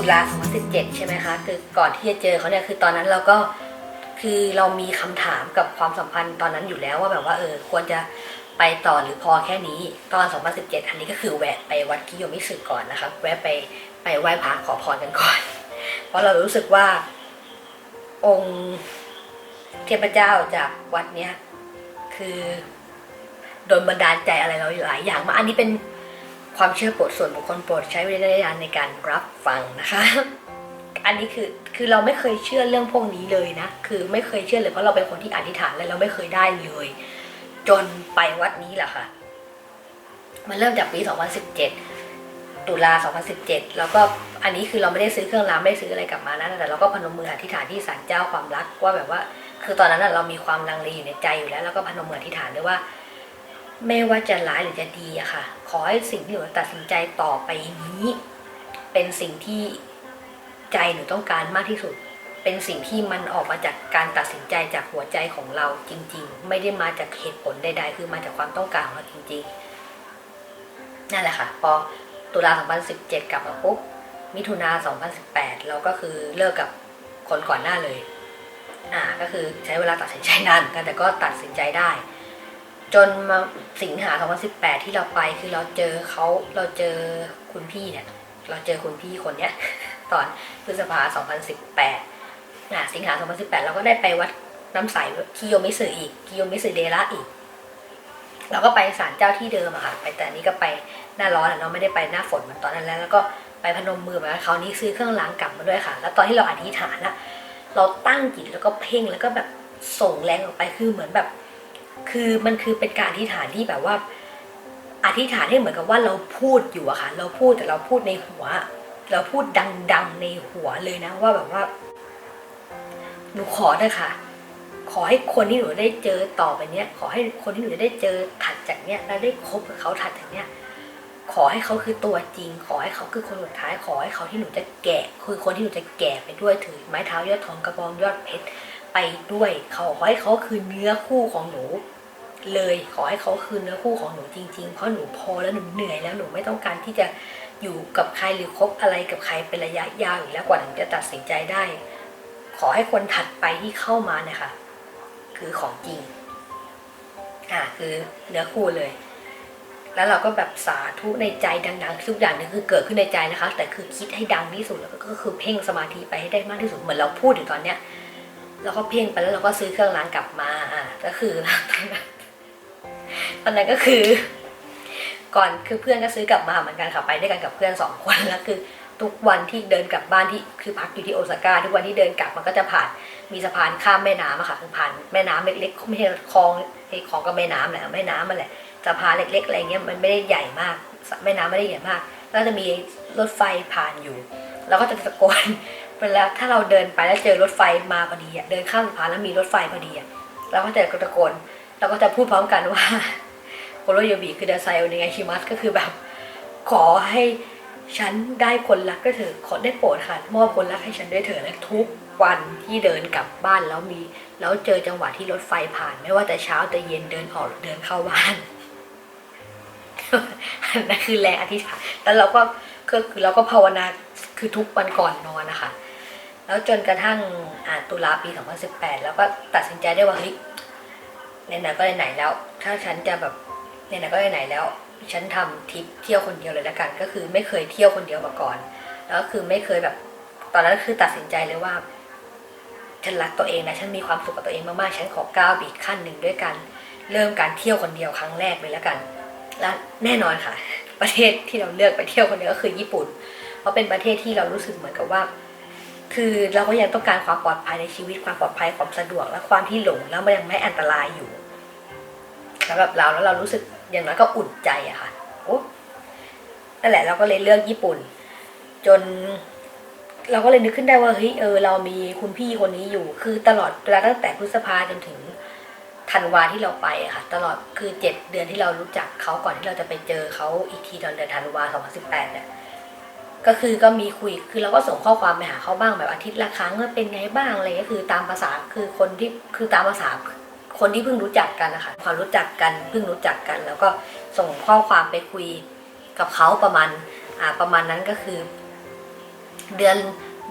ตุลา2017 ใช่ไหมคะ คือก่อนที่จะเจอเขาเนี่ยคือตอนนั้นเราก็คือเรามีคำถามกับความสัมพันธ์ตอนนั้นอยู่แล้วว่าแบบว่าเออควรจะไปต่อหรือพอแค่นี้ตอน 2017 อันนี้ก็คือแวะไปวัดคิโยมิสึก่อนนะคะแวะไปไปไหว้พระขอพรกันก่อน เพราะเรารู้สึกว่าองค์เทพเจ้าจากวัดเนี้ยคือโดนบันดาลใจอะไรเราหลายอย่างมาอันนี้เป็น ความเชื่อโปรดส่วนบุคคลโปรดใช้วิจารณญาณในการรับฟังนะคะ อันนี้คือคือเราไม่เคยเชื่อเรื่องพวกนี้เลยนะ คือไม่เคยเชื่อเลยเพราะเราเป็นคนที่อธิษฐานแล้วเราไม่เคยได้เลย จนไปวัดนี้แหละค่ะ มันเริ่มจากปี 2017 ตุลา 2017 แล้วก็อันนี้คือเราไม่ได้ซื้อเครื่องรางไม่ได้ซื้ออะไรกลับมานะแต่เราก็พนมมืออธิษฐานที่ศาลเจ้าความรักว่าแบบว่า คือตอนนั้นนะเรามีความลังเลอยู่ในใจอยู่แล้ว แล้วก็พนมมืออธิษฐานด้วยว่า ไม่ว่าจะร้ายหรือจะดีอะค่ะ ขอให้สิ่งที่หนูตัดสินใจต่อไปนี้ เป็นสิ่งที่ใจหนูต้องการมากที่สุด เป็นสิ่งที่มันออกมาจากการตัดสินใจจากหัวใจของเราจริง ๆ ไม่ได้มาจากเหตุผลใด ๆ คือมาจากความต้องการของเราจริง ๆ นั่นแหละค่ะ พอตุลา 2017 กลับมาปุ๊บ มิถุนา 2018 เราก็คือเลิกกับคนก่อนหน้าเลย อ่า ก็คือใช้เวลาตัดสินใจนานเหมือนกันแต่ก็ตัดสินใจได้ จนมาสิงหา 2018 ที่เราไปคือเราเจอเขาเราเจอคุณพี่เนี่ย เราเจอคุณพี่คนเนี้ย ตอนพฤษภา 2018อ่าสิงหา 2018 เราก็ได้ไปวัดน้ำใสคิโยมิสึอีกคิโยมิสึเดระอีก เราก็ไปศาลเจ้าที่เดิมอะค่ะไปแต่อันนี้ก็ไปหน้าร้อนอะเนาะไม่ได้ไปหน้าฝนเหมือนตอนนั้นแล้ว แล้วก็ไปพนมมือมาคราวนี้ซื้อเครื่องล้างกลับมาด้วยค่ะ แล้วตอนที่เราอธิษฐานอะเราตั้งจิตแล้วก็เพ่งแล้วก็แบบส่งแรงออกไปคือเหมือนแบบ คือมันคือเป็นการอธิษฐานที่แบบว่า อธิษฐานให้เหมือนกับว่าเราพูดอยู่อะค่ะ เราพูดแต่เราพูดในหัว เราพูดดังๆในหัวเลยนะว่าแบบว่า หนูขอเถอะค่ะขอให้คนที่หนูได้เจอต่อไปเนี้ย ขอให้คนที่หนูจะได้เจอถัดจากเนี้ย แล้วได้คบกับเขาถัดจากเนี้ย ขอให้เขาคือตัวจริง ขอให้เขาคือคนสุดท้าย ขอให้เขาที่หนูจะแก่คือคนที่หนูจะแก่ไปด้วยถือไม้เท้ายอดทองกระบองยอดเพชร ไปด้วยเขาขอให้เขาคือเนื้อคู่ของหนู เลยขอให้เขาคืนเนื้อคู่ของหนูจริงๆ เพราะหนูพอแล้วหนูเหนื่อยแล้วหนูไม่ต้องการที่จะอยู่กับใครหรือคบอะไรกับใครเป็นระยะยาวอยู่แล้วกว่าหนูจะตัดสินใจได้ ขอให้คนถัดไปที่เข้ามาเนี่ยค่ะคือของจริงอ่าคือเนื้อคู่เลย แล้วเราก็แบบสาธุในใจดังๆทุกอย่างนี่คือเกิดขึ้นในใจนะคะ แต่คือคิดให้ดังที่สุดแล้วก็คือเพ่งสมาธิไปให้ได้มากที่สุดเหมือนเราพูดอยู่ตอนเนี้ย เราก็เพ่งไปแล้วเราก็ซื้อเครื่องรางกลับมาอ่าก็คือตอนนั้นก็คือ ก่อนคือเพื่อนก็ซื้อกลับมาเหมือนกันค่ะไปด้วยกันกับเพื่อนสองคนแล้วคือทุกวันที่เดินกลับบ้านที่คือพักอยู่ที่โอซาก้าทุกวันที่เดินกลับมันก็จะผ่านมีสะพานข้ามแม่น้ำอะค่ะคือผ่านแม่น้ำเล็กๆไม่ใช่คลองไอ้ของกับแม่น้ำแหละแม่น้ำมันแหละสะพานเล็กๆอะไรเงี้ยมันไม่ได้ใหญ่มากแม่น้ำไม่ได้ใหญ่มาก แล้วจะมีรถไฟผ่านอยู่เราก็จะตะโกน เวลาถ้าเราเดินไปแล้วเจอรถไฟมาพอดีอะเดินข้ามสะพานแล้วมีรถไฟพอดีอะเราก็จะตะโกนเราก็จะพูดพร้อมกันว่าโคโรโยบิคือดาไซโอเนไงชิมัสก็คือแบบ ขอให้ฉันได้คนรักก็เถอะขอได้โปรดค่ะมอบคนรักให้ฉันด้วยเถอะและทุกวันที่เดินกลับบ้านแล้วมี แล้วเจอจังหวะที่รถไฟผ่าน ไม่ว่าแต่เช้าแต่เย็นเดินออกเดินเข้าบ้านนั่นคือแรงอธิษฐานแล้วเราก็ก็คือเราก็ภาวนาคือทุกวันก่อนนอนนะคะ แล้วจนกระทั่งอ่าตุลาปี 2018 แล้วก็ตัดสินใจได้ว่าเฮ้ยไหนๆก็ไหนๆแล้ว ถ้าฉันจะแบบไหนๆก็ไหนๆแล้ว ฉันทำทริปเที่ยวคนเดียวเลยละกัน ก็คือไม่เคยเที่ยวคนเดียวมาก่อน แล้วก็คือไม่เคยแบบ ตอนนั้นคือตัดสินใจเลยว่า ฉันรักตัวเองนะ ฉันมีความสุขกับตัวเองมากๆ ฉันขอก้าวอีกขั้นหนึ่งด้วยกัน เริ่มการเที่ยวคนเดียวครั้งแรกเลยละกัน และแน่นอนค่ะ ประเทศที่เราเลือกไปเที่ยวคนเดียวก็คือญี่ปุ่น เพราะเป็นประเทศที่เรารู้สึกเหมือนกับว่า คือเราก็ยังต้องการความปลอดภัยในชีวิตความปลอดภัยความสะดวก และความที่หลงแล้วมันยังไม่อันตรายอยู่สำหรับเราแล้วเรารู้สึกอย่างน้อยก็อุ่นใจอะค่ะโอ้นั่นแหละเราก็เลยเลือกญี่ปุ่น จน เราก็เลยนึกขึ้นได้ว่าเฮ้ยเออเรามีคุณพี่คนนี้อยู่ คือตลอดเวลาตั้งแต่พฤษภาจนถึงธันวาที่เราไปอะค่ะ ตลอดคือเจ็ดเดือนที่เรารู้จักเขาก่อนที่เราจะไปเจอเขาอีกทีตอนเดือนธันวา2018เนี่ย ก็คือก็มีคุยคือเราก็ส่งข้อความไปหาเขาบ้างแบบอาทิตย์ละครั้งว่าเป็นไงบ้างอะไรก็คือตามภาษาคือคนที่คือตามภาษาคนที่เพิ่งรู้จักกันนะคะความรู้จักกันเพิ่งรู้จักกัน แล้วก็ส่งข้อความไปคุยกับเขาประมาณอ่าประมาณนั้นก็คือ เดือน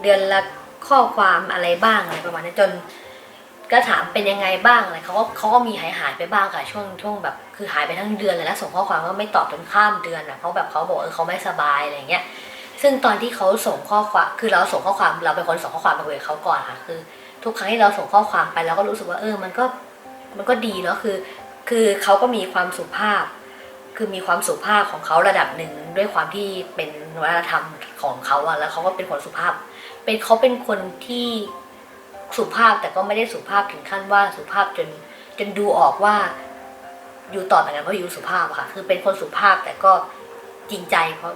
เดือนละข้อความอะไรบ้างอะไรประมาณนั้นจน ก็ถามเป็นยังไงบ้างอะไรเขาก็เขาก็มีหายหายไปบ้างค่ะช่วงช่วงแบบคือหายไปทั้งเดือนเลยแล้วส่งข้อความก็ไม่ตอบจนข้ามเดือนอะเพราะแบบเขาบอกเออเขาไม่สบายอะไรเงี้ย ซึ่งตอนที่เขาส่งข้อความคือเราส่งข้อความเราเป็นคนส่งข้อความไปคุยกับเขาก่อนค่ะคือ ทุกครั้งที่เราส่งข้อความไปเราก็รู้สึกว่าเออมันก็มันก็ดีเนาะคือ คือเขาก็มีความสุภาพ คือมีความสุภาพของเขาระดับหนึ่งด้วยความที่เป็นวัฒนธรรมของเขาอะแล้วเขาก็เป็นคนสุภาพ เป็นเขาเป็นคนที่สุภาพแต่ก็ไม่ได้สุภาพถึงขั้นว่าสุภาพจนจนดูออกว่าอยู่ต่อแต่กันเพราะอยู่สุภาพอะค่ะ คือเป็นคนสุภาพแต่ก็จริงใจเพราะ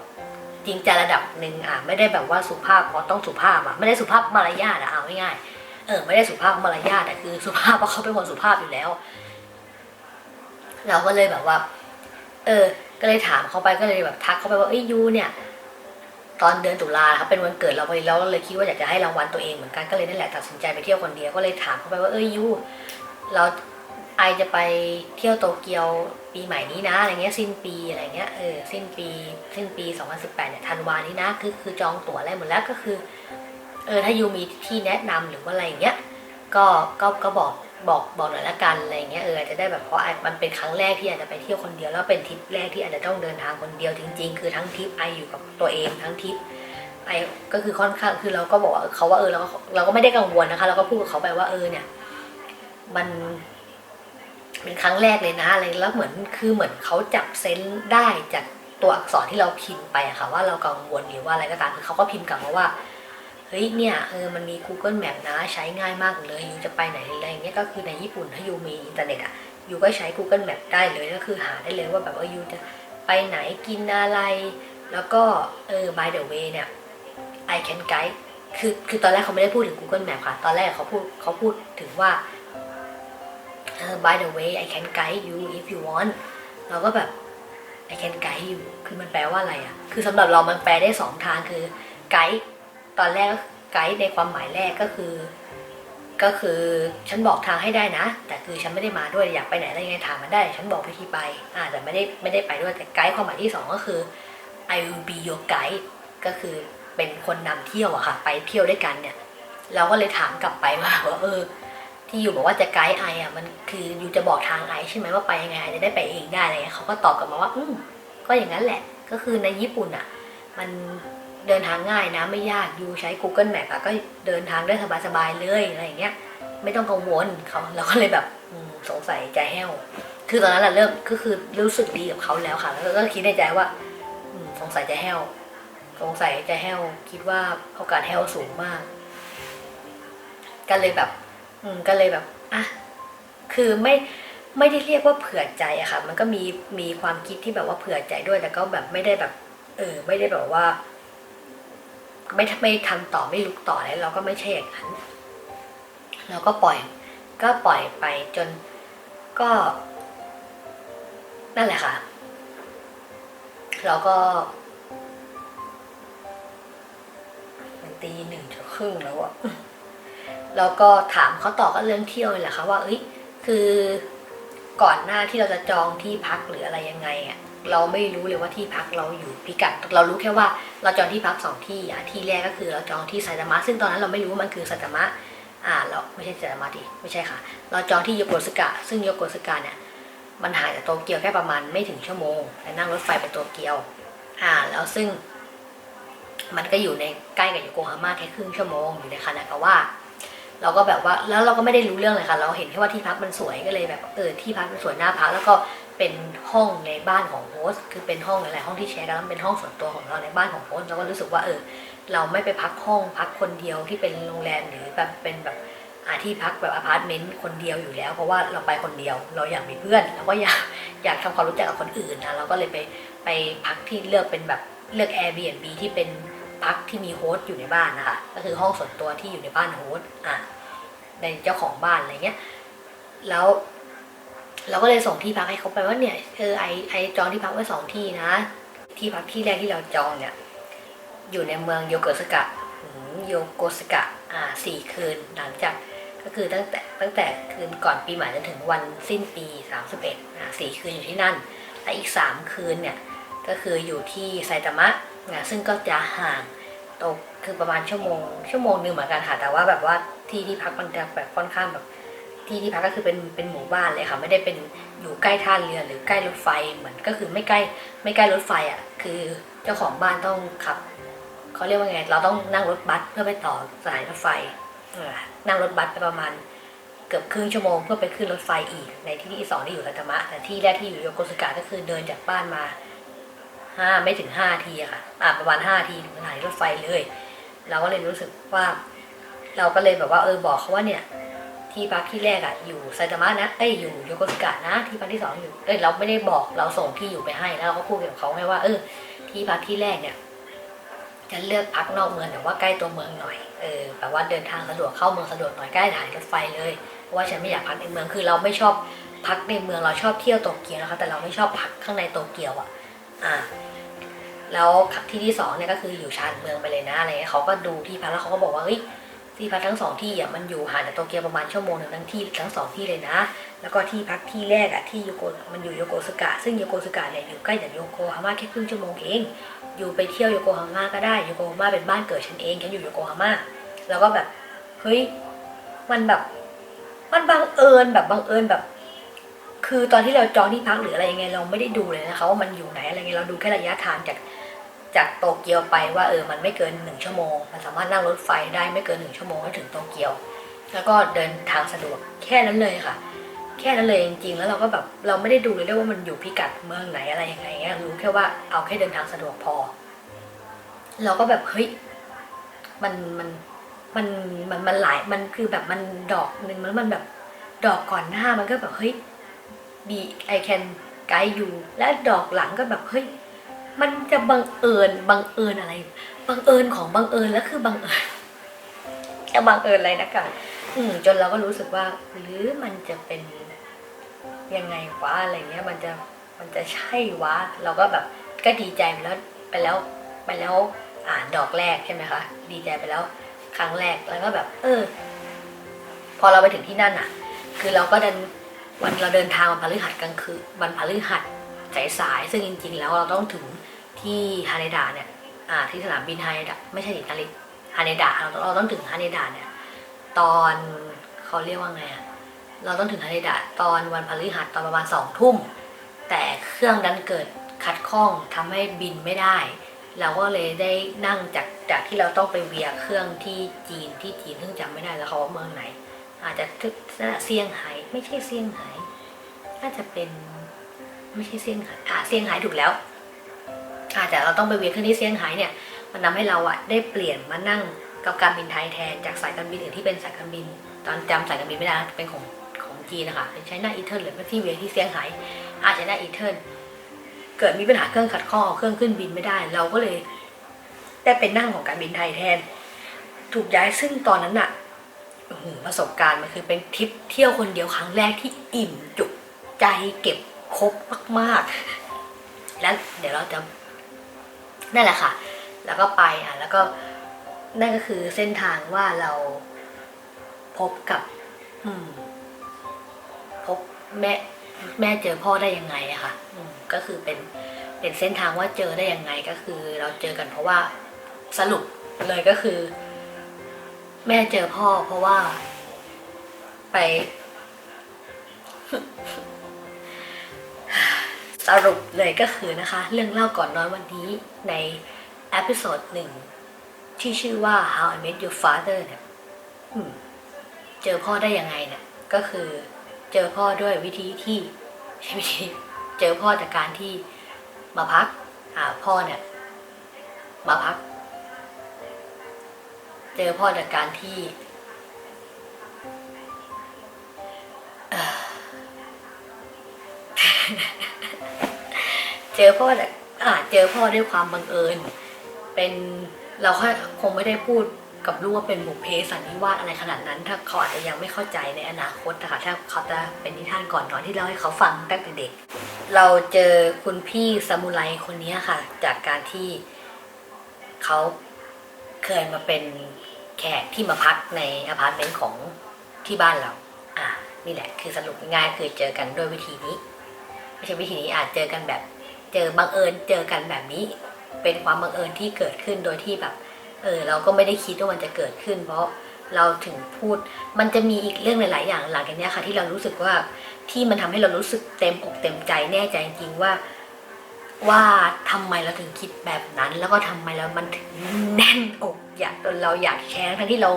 จริงใจระดับหนึ่งอะไม่ได้แบบว่าสุภาพเพราะต้องสุภาพอะไม่ได้สุภาพมารยาทอะเอาง่ายๆเออไม่ได้สุภาพมารยาทแต่คือสุภาพเพราะเขาเป็นคนสุภาพอยู่แล้ว เราก็เลยแบบว่า เออ ก็เลยถามเขาไปก็เลยแบบทักเขาไปว่าเอ้ยยูเนี่ย ตอนเดือนตุลาครับเป็นวันเกิดเราไปแล้วก็เลยคิดว่าอยากจะให้รางวัลตัวเองเหมือนกันก็เลยนั่นแหละตัดสินใจไปเที่ยวคนเดียวก็เลยถามเขาไปว่าเอ้ยยูเรา ไอจะไปเที่ยวโตเกียวปีใหม่นี้นะอะไรเงี้ยสิ้นปีอะไรเงี้ยเออสิ้นปีสิ้นปี 2018เนี่ยธันวานี้นะคือคือจองตั๋วอะไรหมดแล้วก็คือเออถ้ายูมีที่แนะนำหรือว่าอะไรเงี้ยก็ก็ก็บอกบอกบอกหน่อยละกันอะไรเงี้ยเออจะได้แบบเพราะมันเป็นครั้งแรกที่อาจจะไปเที่ยวคนเดียวแล้วเป็นทริปแรกที่อาจจะต้องเดินทางคนเดียวจริง ๆ คือทั้งทริปไออยู่กับตัวเองทั้งทริปไอก็คือค่อนข้างคือเราก็บอกเขาว่าเออเราก็เราก็ไม่ได้กังวลนะคะ เราก็พูดกับเขาไปว่าเออเนี่ย มัน เป็นครั้งแรกเลยนะอะไรแล้วเหมือนคือเหมือนเขาจับเซนส์ได้จากตัวอักษรที่เราพิมพ์ไปอะค่ะว่าเรากังวลหรือว่าอะไรก็ตามคือเขาก็พิมพ์กลับมาว่าเฮ้ยเนี่ยเออมันมี Google Map นะใช้ง่ายมากเลยยูจะไปไหนอะไรอย่างเงี้ยก็คือในญี่ปุ่นถ้ายูมีอินเทอร์เน็ตอะยูก็ใช้ Google Map ได้เลยก็คือหาได้เลยว่าแบบว่ายูจะไปไหนกินอะไร แล้วก็เออ by the way เนี่ย I can guide คือคือตอนแรกเขาไม่ได้พูดถึง Google Map ค่ะ ตอนแรกเขาพูดเขาพูดถึงว่า เออ by the way I can guide you if you want เราก็แบบ I can guide you คือมันแปลว่าอะไรอะ คือสำหรับเรามันแปลได้สองทางคือไกด์ตอนแรกไกด์ในความหมายแรกก็คือ ก็คือฉันบอกทางให้ได้นะ แต่คือฉันไม่ได้มาด้วยอยากไปไหนอะไรยังไงถามมาได้ ฉันบอกวิธีไปอ่าแต่ไม่ได้ไม่ได้ไปด้วยแต่ไกด์ความหมายที่สองก็คือ I will be your guide ก็คือเป็นคนนำเที่ยวอะค่ะ ไปเที่ยวด้วยกันเนี่ย เราก็เลยถามกลับไปว่าว่าเออ ที่อยู่บอกว่าจะไกด์ไออะมันคืออยู่จะบอกทางไอใช่ไหมว่าไปยังไงไอจะได้ไปเองได้อะไรเงี้ยเขาก็ตอบกลับมาว่า อืมก็อย่างนั้นแหละ ก็คือในญี่ปุ่นอะมันเดินทางง่ายนะไม่ยากยูใช้ Google Map อะก็เดินทางได้สบายๆเลยอะไรอย่างเงี้ย ไม่ต้องกังวลเขาเราก็เลยแบบสงสัยใจแห้ว คือตอนนั้นเราเริ่มก็คือรู้สึกดีกับเขาแล้วค่ะ แล้วก็คิดในใจว่าสงสัยใจแห้ว สงสัยใจแห้วคิดว่าโอกาสแห้วสูงมากก็เลยแบบ อืมก็เลยแบบอะคือไม่ไม่ได้เรียกว่าเผื่อใจอะค่ะ มันก็มีมีความคิดที่แบบว่าเผื่อใจด้วยแต่ก็แบบไม่ได้แบบ เออ ไม่ได้แบบว่า ไม่ไม่ทำต่อไม่ลุกต่อแล้วเราก็ไม่ใช่อย่างนั้นเราก็ปล่อย ก็ปล่อยไปจนก็ นั่นแหละค่ะเราก็มันตีหนึ่งจะครึ่งแล้วอะ แล้วก็ถามเขาต่อก็เรื่องเที่ยวนี่แหละค่ะว่าเอ้ยคือก่อนหน้าที่เราจะจองที่พักหรืออะไรยังไงอะเราไม่รู้เลยว่าที่พักเราอยู่พิกัด เรารู้แค่ว่าเราจองที่พักสองที่อะที่แรกก็คือเราจองที่ไซตามะซึ่งตอนนั้นเราไม่รู้ว่ามันคือไซตามะอ่าเราไม่ใช่ไซตามะดิไม่ใช่ค่ะ เราจองที่โยโกสกะ ซึ่งโยโกสกะเนี่ยมันห่างจากโตเกียวแค่ประมาณไม่ถึงชั่วโมงแต่นั่งรถไฟไปโตเกียวอ่าแล้วซึ่งมันก็อยู่ในใกล้กับโยโกฮาม่าแค่ครึ่งชั่วโมงอยู่ในคานากาวะ เราก็แบบว่าแล้วเราก็ไม่ได้รู้เรื่องเลยค่ะ เราเห็นแค่ว่าที่พักมันสวยก็เลยแบบเออที่พักมันสวยน่าพักแล้วก็เป็นห้องในบ้านของโฮสต์คือเป็นห้องหลายๆห้องที่แชร์กันแล้วเป็นห้องส่วนตัวของเราในบ้านของโฮสต์เราก็รู้สึกว่าเออ เราไม่ไปพักห้องพักคนเดียวที่เป็นโรงแรมหรือแบบเป็นแบบอาที่พักแบบอพาร์ตเมนต์คนเดียวอยู่แล้ว เพราะว่าเราไปคนเดียว เราอยากมีเพื่อนเราก็อยากอยากทำความรู้จักกับคนอื่นนะเราก็เลยไปไปพักที่เลือกเป็นแบบเลือก Airbnb ที่เป็น พักที่มีโฮสต์อยู่ในบ้านนะคะก็คือห้องส่วนตัวที่อยู่ในบ้านโฮสต์อะในเจ้าของบ้านอะไรเงี้ยแล้วเราก็เลยส่งที่พักให้เขาไปว่าเนี่ยเออไอไอจองที่พักไว้สองที่นะ ที่พักที่แรกที่เราจองเนี่ยอยู่ในเมืองโยโกสกะโยโกสกะอ่าสี่คืนหลังจากก็คือตั้งแต่ตั้งแต่คืนก่อนปีใหม่จนถึงวันสิ้นปีสามสิบเอ็ดอ่าสี่คืนอยู่ที่นั่น และอีกสามคืนเนี่ยก็คืออยู่ที่ไซตามะนะซึ่งก็จะห่าง ตกคือประมาณชั่วโมง ชั่วโมงหนึ่งเหมือนกันค่ะแต่ว่าแบบว่าที่ที่พักมันจะแบบค่อนข้างแบบที่ที่พักก็คือเป็นเป็นหมู่บ้านเลยค่ะ ไม่ได้เป็นอยู่ใกล้ท่าเรือหรือใกล้รถไฟเหมือนก็คือไม่ใกล้ไม่ใกล้รถไฟอะ คือเจ้าของบ้านต้องขับเขาเรียกว่าไงเราต้องนั่งรถบัสเพื่อไปต่อสานีรถไฟนั่งรถบัสไปประมาณเกือบครึ่งชั่วโมงเพื่อไปขึ้นรถไฟอีกในที่ที่สองที่อยู่ไซตมะแต่ที่แรกที่อยู่โยโกสกะก็คือเดินจากบ้านมา ห้าไม่ถึงห้าทีค่ะอ่าประมาณห้าทีถึงสถานีรถไฟเลย เราก็เลยรู้สึกว่า เราก็เลยแบบว่าเออบอกเขาว่าเนี่ย ที่พักที่แรกอะอยู่ไซตามะนะเอ้ยอยู่โยโกสกะนะ ที่พักที่สองอยู่เอ้ยเราไม่ได้บอกเราส่งที่อยู่ไปให้แล้วเราก็พูดกับเขาให้ว่าเออ ที่พักที่แรกเนี่ยจะเลือกพักนอกเมืองแต่ว่าใกล้ตัวเมืองหน่อย เออแบบว่าเดินทางสะดวกเข้าเมืองสะดวกหน่อยใกล้สถานีรถไฟเลย เพราะว่าฉันไม่อยากพักในเมืองคือเราไม่ชอบพักในเมืองเราชอบเที่ยวโตเกียวนะคะแต่เราไม่ชอบพักข้างในโตเกียวอะ อ่าแล้วที่ที่สองเนี่ยก็คืออยู่ชานเมืองไปเลยนะอะไรเงี้ยเขาก็ดูที่พักแล้วเขาก็บอกว่าเฮ้ยที่พักทั้งสองที่อะมันอยู่ห่างจากโตเกียวประมาณชั่วโมงหนึ่งทั้งที่ทั้งสองที่เลยนะ แล้วก็ที่พักที่แรกอะที่โยโกมันอยู่โยโกสกะซึ่งโยโกสกะเนี่ยอยู่ใกล้จากโยโกฮาม่าแค่ครึ่งชั่วโมงเอง อยู่ไปเที่ยวโยโกฮาม่าก็ได้โยโกฮาม่าเป็นบ้านเกิดฉันเองฉันอยู่โยโกฮาม่าแล้วก็แบบเฮ้ยมันแบบ มันบังเอิญแบบบังเอิญแบบ คือตอนที่เราจองที่พักหรืออะไรยังไงเราไม่ได้ดูเลยนะคะว่ามันอยู่ไหนอะไรเงี้ยเราดูแค่ระยะทางจากจากโตเกียวไปว่าเออมันไม่เกินหนึ่งชั่วโมง มันสามารถนั่งรถไฟได้ไม่เกินหนึ่งชั่วโมงก็ถึงโตเกียว แล้วก็เดินทางสะดวกแค่นั้นเลยค่ะ แค่นั้นเลยจริงๆ แล้วเราก็แบบเราไม่ได้ดูเลยด้วยว่ามันอยู่พิกัดเมืองไหนอะไรยังไงเงี้ยรู้แค่ว่าเอาแค่เดินทางสะดวกพอ เราก็แบบเฮ้ยมันมันมันมันมันหลายมันคือแบบมันดอกหนึ่งแล้วมันแบบดอกก่อนหน้ามันก็แบบเฮ้ย be I can guide you และดอกหลังก็แบบเฮ้ยมันจะบังเอิญบังเอิญอะไรบังเอิญของบังเอิญแล้วคือบังเอิญจะบังเอิญอะไรนะกันอืมจนเราก็รู้สึกว่า หรือมันจะเป็นยังไงวะอะไรเงี้ย มันจะมันจะใช่วะเราก็แบบก็ดีใจไปแล้วไปแล้วไปแล้วอ่านดอกแรกใช่ไหมคะ ดีใจไปแล้วครั้งแรกแล้วก็แบบ เออ พอเราไปถึงที่นั่นอะ คือเราก็เดิน วันเราเดินทางวันพฤหัสกลางคืนวันพฤหัสสายๆซึ่งจริง ๆ แล้วเราต้องถึงที่ฮาเนดาเนี่ยอ่าที่สนามบินฮาเนดาไม่ใช่ดิฮาเนฮาเนดาเราเราต้องถึงฮาเนดาเนี่ยตอนเขาเรียกว่าไงอะเราต้องถึงฮาเนดาตอนวันพฤหัสตอนประมาณสองทุ่มแต่เครื่องนั้นเกิดขัดข้องทำให้บินไม่ได้ เราก็เลยได้นั่งจากจากที่เราต้องไปเวียเครื่องที่จีนที่จีนซึ่งจำไม่ได้แล้วเขาว่าเมืองไหน อาจจะทึกเซี่ยงไฮ้ไม่ใช่เซี่ยงไฮ้น่าจะเป็นไม่ใช่เซี่ยงไฮ้อ่าเซี่ยงไฮ้ถูกแล้วอาจจะเราต้องไปเวียนเครื่องที่เซี่ยงไฮ้เนี่ย มันทำให้เราอะได้เปลี่ยนมานั่งกับการบินไทยแทนจากสายการบินอื่นที่เป็นสายการบิน ตอนจำสายการบินไม่ได้เป็นของของจีนนะคะเป็นไชน่าอีเทิร์นหรือว่ที่เวียนที่เซี่ยงไฮ้อาจจะได้อีเทิร์นเกิดมีปัญหาเครื่องขัดข้อเครื่องขึ้นบินไม่ได้ เราก็เลยได้เป็นนั่งของการบินไทยแทน ถูกย้ายซึ่งตอนนั้นอะ ประสบการณ์มันคือเป็นทริปเที่ยวคนเดียวครั้งแรกที่อิ่มจุใจเก็บครบมากๆ แล้วเดี๋ยวเราจะนั่นแหละค่ะ แล้วก็ไปอะแล้วก็นั่นก็คือเส้นทางว่าเราพบกับ อืม พบแม่แม่เจอพ่อได้ยังไงอะค่ะอืมก็คือเป็นเป็นเส้นทางว่าเจอได้ยังไงก็คือ เราเจอกันเพราะว่าสรุปเลยก็คือ แม่เจอพ่อเพราะว่า ไป สรุปเลยก็คือนะคะ เรื่องเล่าก่อนนอนวันนี้ในเอพิโซดหนึ่งที่ชื่อว่า How I Met Your Father เนี่ยเจอพ่อได้ยังไงเนี่ย ก็คือเจอพ่อด้วยวิธีที่ใช่วิธีเจอพ่อจากการที่มาพัก อ่าพ่อเนี่ย มาพัก เจอพ่อจากการที่เจอพ่อแต่อ่าเจอพ่อด้วยความบังเอิญ เป็นเราคงไม่ได้พูดกับลูกว่าเป็นบุพเพสันนิวาสอะไรขนาดนั้น ถ้าเขาอาจจะยังไม่เข้าใจในอนาคตนะคะถ้าเขาจะเป็นนิทานก่อนนอนที่เล่าให้เขาฟังตั้งแต่เด็ก เราเจอคุณพี่ซามูไรคนนี้ค่ะ จากการที่เขาเคยมาเป็น ขกที่มาพักในอพาร์ตเมนต์ของที่บ้านเรา อ่า นี่แหละ คือสรุปง่ายคือเจอกันด้วยวิธีนี้ ไม่ใช่วิธีนี้อาจเจอกันแบบ เจอบังเอิญเจอกันแบบนี้ เป็นความบังเอิญที่เกิดขึ้นโดยที่แบบ เออ เราก็ไม่ได้คิดว่ามันจะเกิดขึ้น เพราะเราถึงพูด มันจะมีอีกเรื่องหลาย ๆ อย่างหลังจากนี้ค่ะ ที่เรารู้สึกว่าที่มันทำให้เรารู้สึกเต็มอกเต็มใจแน่ใจจริงๆว่า ว่าทำไมเราถึงคิดแบบนั้น แล้วก็ทำไมแล้วมันถึงแน่นอกอยากจนเราอยากแชร์ทั้งที่เรา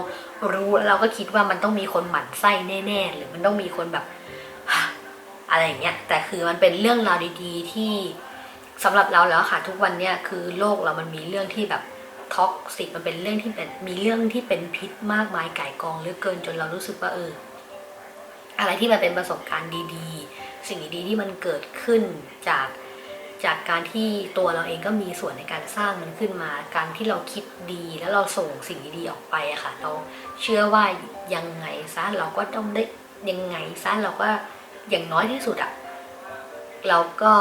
รู้แล้วเราก็คิดว่ามันต้องมีคนหมั่นไส้แน่ๆ หรือมันต้องมีคนแบบอะไรอย่างเงี้ยแต่คือมันเป็นเรื่องราวดีๆที่สำหรับเราแล้วค่ะทุกวันเนี้ยคือโลกเรามันมีเรื่องที่แบบท็อกซิกมันเป็นเรื่องที่เป็นมีเรื่องที่เป็นพิษมากมายไก่กองเหลือเกินจนเรารู้สึกว่าเอออะไรที่มันเป็นประสบการณ์ดีๆ สิ่งดีๆที่มันเกิดขึ้นจาก จากการที่ตัวเราเองก็มีส่วนในการสร้างมันขึ้นมา การที่เราคิดดีแล้วเราส่งสิ่งดีๆออกไปอะค่ะ เราเชื่อว่ายังไงซะเราก็ต้องได้ยังไงซะเราก็อย่างน้อยที่สุดอะเราก็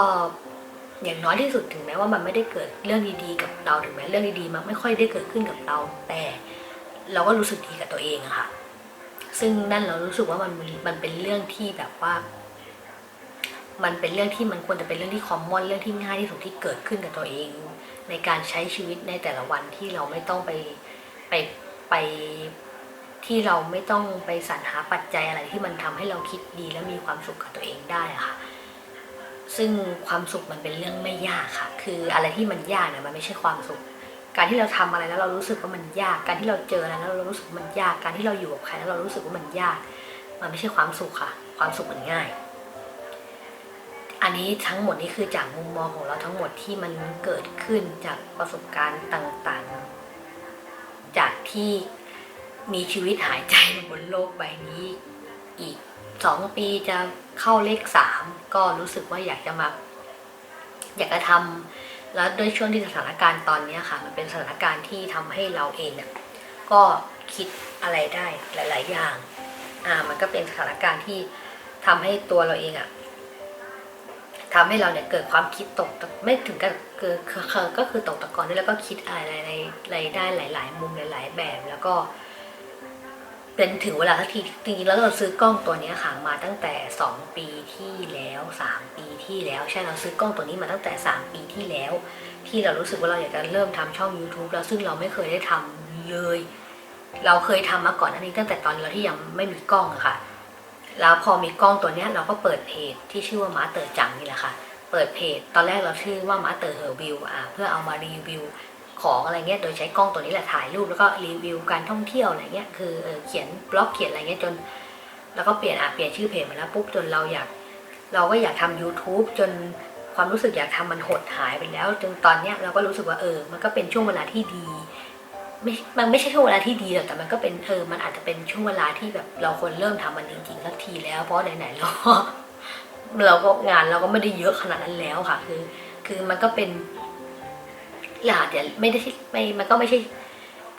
อย่างน้อยที่สุดถึงแม้ว่ามันไม่ได้เกิดเรื่องดีๆกับเราถึงแม้เรื่องดีๆมันไม่ค่อยได้เกิดขึ้นกับเรา แต่เราก็รู้สึกดีกับตัวเองอะค่ะ ซึ่งนั่นเรารู้สึกว่ามันมันเป็นเรื่องที่แบบว่า มันเป็นเรื่องที่มันควรจะเป็นเรื่องที่คอมมอนเรื่องที่ง่ายที่สุดที่เกิดขึ้นกับตัวเอง ในการใช้ชีวิตในแต่ละวันที่เราไม่ต้องไปไปไปที่เราไม่ต้องไปสรรหาปัจจัยอะไรที่มันทำให้เราคิดดีและมีความสุขกับตัวเองได้ค่ะ ซึ่งความสุขมันเป็นเรื่องไม่ยากค่ะ คืออะไรที่มันยากเนี่ยมันไม่ใช่ความสุข การที่เราทำอะไรแล้วเรารู้สึกว่ามันยาก การที่เราเจออะไรแล้วเรารู้สึกมันยาก การที่เราอยู่กับใครแล้วเรารู้สึกว่ามันยาก มันไม่ใช่ความสุขค่ะ ความสุขมันง่าย อันนี้ทั้งหมดนี้คือจากมุมมองของเราทั้งหมดที่มันเกิดขึ้นจากประสบการณ์ต่างๆ จากที่มีชีวิตหายใจบนโลกใบนี้ อีกสองปีจะเข้าเลขสามก็รู้สึกว่าอยากจะมา อยากจะทำแล้วด้วยช่วงที่สถานการณ์ตอนนี้ค่ะ มันเป็นสถานการณ์ที่ทำให้เราเองเนี่ยก็คิดอะไรได้หลาย ๆ อย่าง อ่า มันก็เป็นสถานการณ์ที่ทำให้ตัวเราเองอะ ทำให้เราเนี่ยเกิดความคิดตกไม่ถึงกับเกิดคือคือก็คือตกตะกอนด้วยแล้วก็คิดอะไรอะไรได้หลาย ๆ มุมหลาย ๆ แบบแล้วก็เป็นถึงเวลาทักทีจริงๆแล้วเราซื้อกล้องตัวนี้ค่ะมาตั้งแต่ 2 ปีที่แล้ว 3 ปีที่แล้วใช่เราซื้อกล้องตัวนี้มาตั้งแต่ 3 ปีที่แล้ว ที่เรารู้สึกว่าเราอยากจะเริ่มทำช่อง YouTube แล้วซึ่งเราไม่เคยได้ทำเลย เราเคยทำมาก่อนอันนี้ตั้งแต่ตอนเราที่ยังไม่มีกล้องอะค่ะ แล้วพอมีกล้องตัวเนี้ยเราก็เปิดเพจที่ชื่อว่ามาเตอร์จังนี่แหละค่ะ เปิดเพจ ตอนแรกเราชื่อว่ามาเตอร์เฮอร์วิวอะเพื่อเอามารีวิวของอะไรเงี้ย โดยใช้กล้องตัวนี้แหละถ่ายรูปแล้วก็รีวิวการท่องเที่ยวอะไรเงี้ย คือเออเขียนบล็อกเขียนอะไรเงี้ยจน แล้วก็เปลี่ยนอะเปลี่ยนชื่อเพจมาแล้วปุ๊บจนเราอยาก เราก็อยากทำ YouTube จนความรู้สึกอยากทำมันหดหายไปแล้ว จนตอนเนี้ยเราก็รู้สึกว่าเออ มันก็เป็นช่วงเวลาที่ดี ไม่มันไม่ใช่ช่วงเวลาที่ดีหรอกแต่มันก็เป็นเออมันอาจจะเป็นช่วงเวลาที่แบบเราควรเริ่มทำมันจริงๆสักทีแล้วเพราะไหนๆเราก็เราก็งานเราก็ไม่ได้เยอะขนาดนั้นแล้วค่ะ คือ คือมันก็เป็นอาจจะไม่ได้ไม่มันก็ไม่ใช่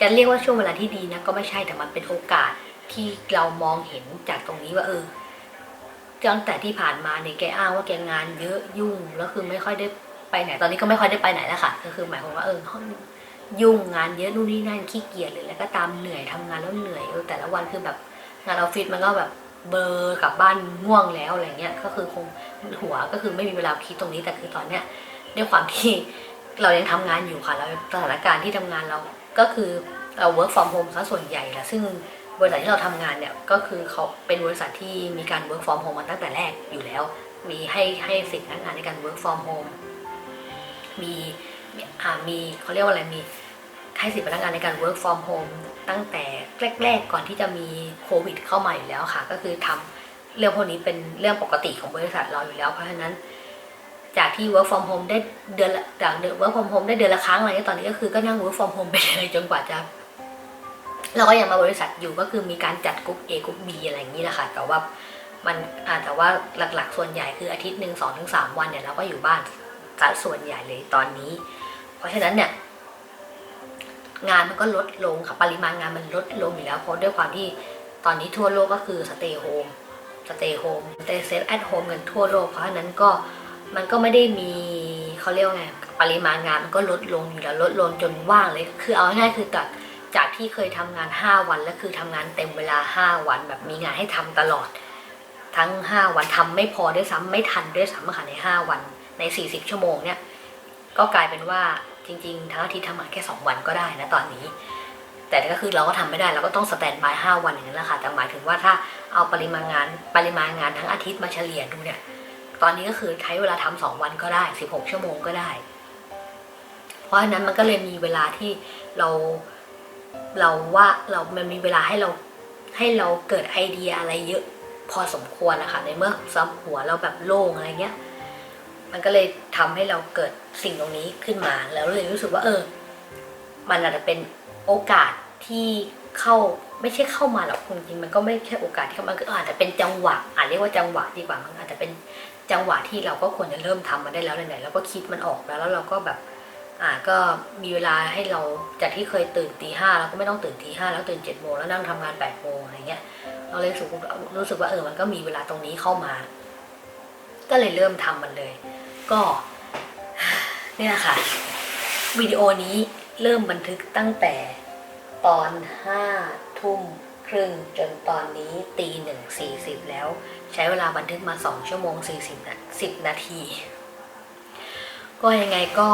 จะเรียกว่าช่วงเวลาที่ดีนะก็ไม่ใช่แต่มันเป็นโอกาสที่เรามองเห็นจากตรงนี้ว่า เออตั้งแต่ที่ผ่านมาเนี่ยแกอ้างว่าแกงานเยอะยุ่งแล้วคือไม่ค่อยได้ไปไหน ตอนนี้ก็ไม่ค่อยได้ไปไหนแล้วค่ะ ก็คือหมายความว่าเออ ยุ่งงานเยอะนู่นนี่นั่นขี้เกียจหรืออะไรก็ตามเหนื่อยทำงานแล้วเหนื่อยแต่ละวันคือแบบงานออฟฟิศมันก็แบบเบอร์กลับบ้านง่วงแล้วอะไรเงี้ยก็คือคงหัวก็คือไม่มีเวลาคิดตรงนี้แต่คือตอนเนี้ยด้วยความที่เรายังทำงานอยู่ค่ะแล้วสถานการณ์ที่ทำงานเราก็คือเรา work from home ซะส่วนใหญ่ละซึ่งบริษัทที่เราทำงานเนี่ยก็คือเขาเป็นบริษัทที่มีการ work from home มาตั้งแต่แรกอยู่แล้ว มีให้ให้สิทธิพนักงานในการ work from home มี มีเขาเรียกว่าอะไรมีให้สิทธิพนักงานในการ work from home ตั้งแต่แรก ๆ ก่อนที่จะมีโควิดเข้ามาอยู่แล้วค่ะ ก็คือทำเรื่องพวกนี้เป็นเรื่องปกติของบริษัทเราอยู่แล้ว เพราะฉะนั้น จากที่ work from home ได้เดือนละจากเดือน work from home ได้เดือนละครั้งอะไรเงี้ตอนนี้ก็คือก็นั่ง work from home ไปเลยจนกว่าจะเราก็ยังมาบริษัทอยู่ก็คือมีการจัดกรุ๊ป A กรุ๊ป B อะไรอย่างนี้แหละค่ะแต่ว่ามันอาแต่ว่าหลักๆ ส่วนใหญ่คืออาทิตย์หนึ่งสองถึงสามวันเนี่ยเราก็อยู่บ้านซะส่วนใหญ่เลยตอนนี้ เพราะฉะนั้นเนี่ยงานมันก็ลดลงค่ะปริมาณงานมันลดลงอยู่แล้วเพราะด้วยความที่ตอนนี้ทั่วโลกก็คือ stay home stay home stay safe at home กันทั่วโลกเพราะฉะนั้นก็มันก็ไม่ได้มีเขาเรียกว่าไงปริมาณงานมันก็ลดลงอยู่แล้วลดลงจนว่างเลย คือเอาง่ายคือจากจากที่เคยทำงาน 5 วันแล้วคือทำงานเต็มเวลา 5 วันแบบมีงานให้ทำตลอด ทั้ง 5 วันทำไม่พอด้วยซ้ำไม่ทันด้วยซ้ำค่ะใน 5 วันใน 40 ชั่วโมงเนี่ย ก็กลายเป็นว่าจริงๆทั้งอาทิตย์ทำงานแค่ 2 วันก็ได้นะตอนนี้ แต่ก็คือเราก็ทำไม่ได้เราก็ต้องสแตนบายห้าวันอย่างนั้นแหละค่ะแต่หมายถึงว่าถ้าเอาปริมาณงานปริมาณงานทั้งอาทิตย์มาเฉลี่ยดูเนี่ย ตอนนี้ก็คือใช้เวลาทำสองวันก็ได้สิบหกชั่วโมงก็ได้ เพราะฉะนั้นมันก็เลยมีเวลาที่เราเราว่าเรามันมีเวลาให้เราให้เราเกิดไอเดียอะไรเยอะพอสมควรนะคะในเมื่อซับหัวเราแบบโล่งอะไรเงี้ย มันก็เลยทำให้เราเกิดสิ่งตรงนี้ขึ้นมา แล้วเลยรู้สึกว่า เออ มันอาจจะเป็นโอกาสที่เข้าไม่ใช่เข้ามาหรอกจริงมันก็ไม่ใช่โอกาสที่เข้ามาคืออาจจะเป็นจังหวะอาจเรียกว่าจังหวะดีกว่ามันอาจจะเป็นจังหวะที่เราก็ควรจะเริ่มทำมันได้แล้วไหนๆเราก็คิดมันออกแล้วแล้วเราก็แบบอ่าก็มีเวลาให้เราจากที่เคยตื่นตีห้าเราก็ไม่ต้องตื่นตีห้าแล้วตื่นเจ็ดโมงแล้วนั่งทำงานแปดโมงอะไรเงี้ยเราเลยรู้สึกรู้สึกว่าเออมันก็มีเวลาตรงนี้เข้ามา ก็เลยเริ่มทำมันเลย ก็เนี่ยค่ะวิดีโอนี้เริ่มบันทึกตั้งแต่ตอนห้าทุ่มครึ่งจนตอนนี้ตีหนึ่งสี่สิบแล้ว ใช้เวลาบันทึกมาสองชั่วโมงสี่สิบสิบนาที ก็ยังไงก็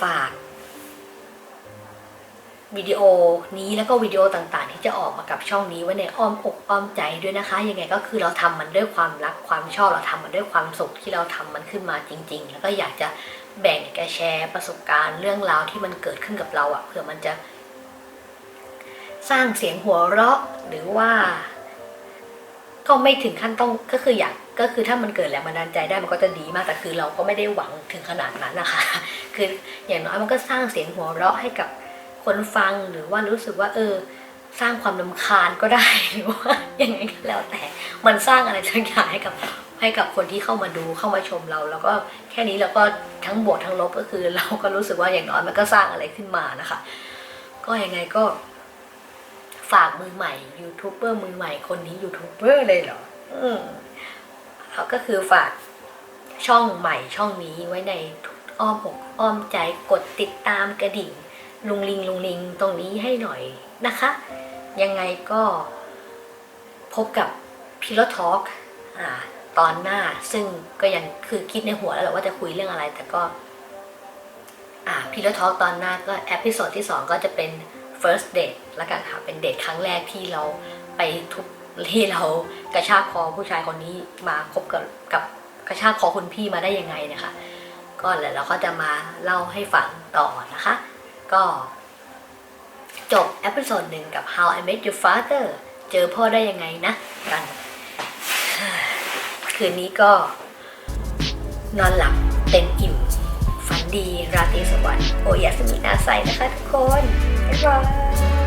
ฝาก วิดีโอนี้แล้วก็วิดีโอต่างๆ ที่จะออกมากับช่องนี้ไว้ในอ้อมอกอ้อมใจด้วยนะคะ ยังไงก็คือเราทำมันด้วยความรักความชอบเราทำมันด้วยความสุขที่เราทำมันขึ้นมาจริง ๆ แล้วก็อยากจะแบ่งแกแชร์ประสบการณ์เรื่องราวที่มันเกิดขึ้นกับเราอะเผื่อมันจะ สร้างเสียงหัวเราะหรือว่า ก็ไม่ถึงขั้นต้องก็คืออยากก็คือถ้ามันเกิดแรงบันดาลใจได้มันก็จะดีมากแต่คือเราก็ไม่ได้หวังถึงขนาดนั้นนะคะ คืออย่างน้อยมันก็สร้างเสียงหัวเราะให้กับ คนฟังหรือว่ารู้สึกว่าเออสร้างความลำคาญก็ได้หรือว่ายังไงก็แล้วแต่มันสร้างอะไรสักอย่างให้กับให้กับคนที่เข้ามาดูเข้ามาชมเรา แล้วก็แค่นี้เราก็ทั้งบวกทั้งลบก็คือ เราก็รู้สึกว่าอย่างน้อยมันก็สร้างอะไรขึ้นมานะคะ ก็ยังไงก็ ฝากมือใหม่ยูทูบเบอร์มือใหม่คนนี้ยูทูบเบอร์เลยเหรอ อืมเขาก็คือฝากช่องใหม่ช่องนี้ไว้ในอ้อมอกอ้อมใจกดติดตามกระดิ่ง ลุงลิงลุงลิงตรงนี้ให้หน่อยนะคะ ยังไงก็พบกับพิลทอ k อ่าตอนหน้าซึ่งก็ยังคือคิดในหัวแล้วแหละว่าจะคุยเรื่องอะไร แต่ก็อ่าพิลทอ k ตอนหน้าก็เอพิโซดที่สองก็จะเป็น first date แล้วกันค่ะ เป็นเดทครั้งแรกที่เราไปทุบที่เรากระชากคอผู้ชายคนนี้มาคบกับกับกระชากคอคุณพี่มาได้ยังไงเนะคะ ก็แล้วเราก็จะมาเล่าให้ฟังต่อนะคะ ก็จบเอพิโซดหนึ่งกับ How I Met Your Father เจอพ่อได้ยังไงนะกัน คืนนี้ก็ นอนหลับเต็มอิ่ม ฝันดีราตรีสวัสดิ์โอยสมินาไซนะคะทุกคน บ๊ายบาย